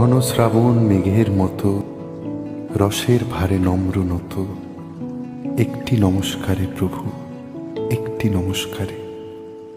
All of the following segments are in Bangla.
ঘন শ্রাবণ মেঘের মতো, রসের ভারে নম্র নত। একটি নমস্কারে প্রভু, একটি নমস্কারে।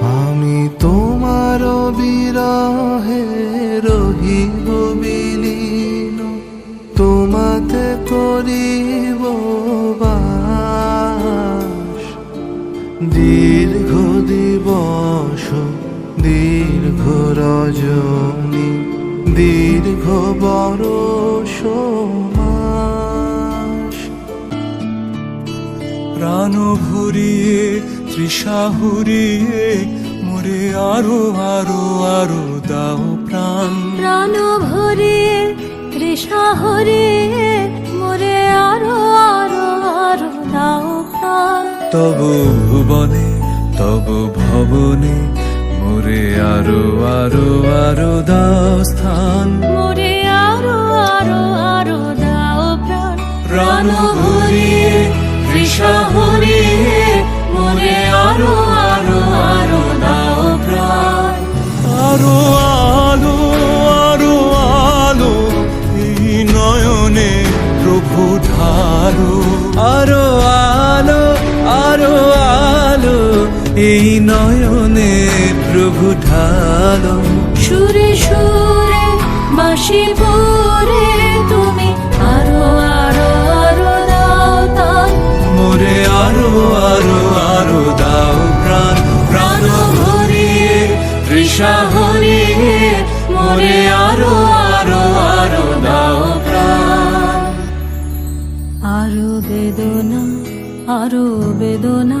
আমি তোমার বিরহে রহিব বিলীন। তোমাতে করিব বাস। দীর্ঘ দিবস, দীর্ঘ রজনী। দীর্ঘ বরষ মাস প্রাণ ভরিয়ে তৃষা হুরিয়ে মোরে আরও আরও আরও দাও প্রাণ। প্রাণ ভরিয়ে তৃষা হরিয়ে মোরে আরও আরও আরও দাও প্রাণ। তব ভুবনে তব ভবনে মোরে আরও আরও আরও দাও স্থান। মোরে আরও আরও আরও দাও প্রাণ। প্রাণ ভরিয়ে তৃষা হরিয়ে মোরে আরও আরও আরও দাও প্রাণ। আরও আলো আরও আলো এই নয়নে প্রভু ঢালো। আরও আলো আরও আলো এই নয়নে প্রভু ঢালো। সুরে সুরে বাঁশি পরে তুমি আরও আরও আরও দাও তান মোরে আরও আরও আরও দাও প্রাণ। প্রাণ ভরিয়ে তৃষা হরিয়ে মোরে আরও আরও আরও দাও প্রাণ। আরও বেদনা আরও বেদনা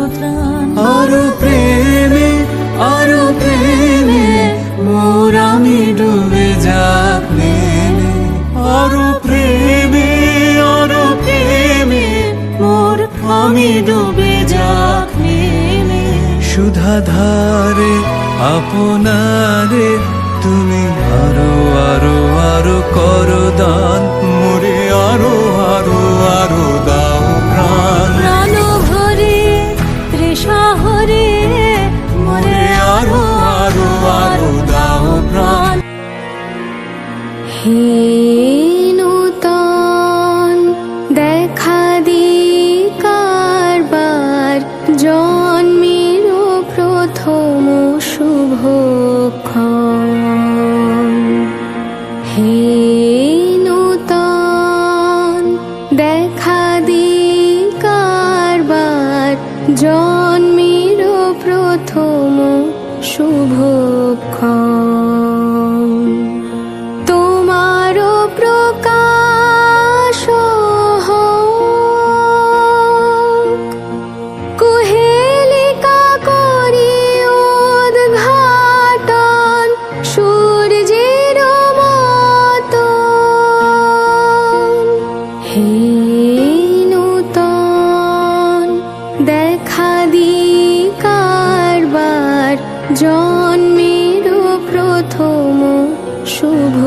নেমে সুধা ধারে আপনারে তুমি আরও আরও আরও করো দান মোরে আরও আরও আরও দাও প্রাণ। প্রাণ ভরে, তৃষা হরে আরও আরও আরও দাও প্রাণ। হে শুভক্ষণ তোমার প্রকাশ। কুহেলিকা করি উদ্ঘাটন সূর্যের মতন। হে জন্মের প্রথম শুভ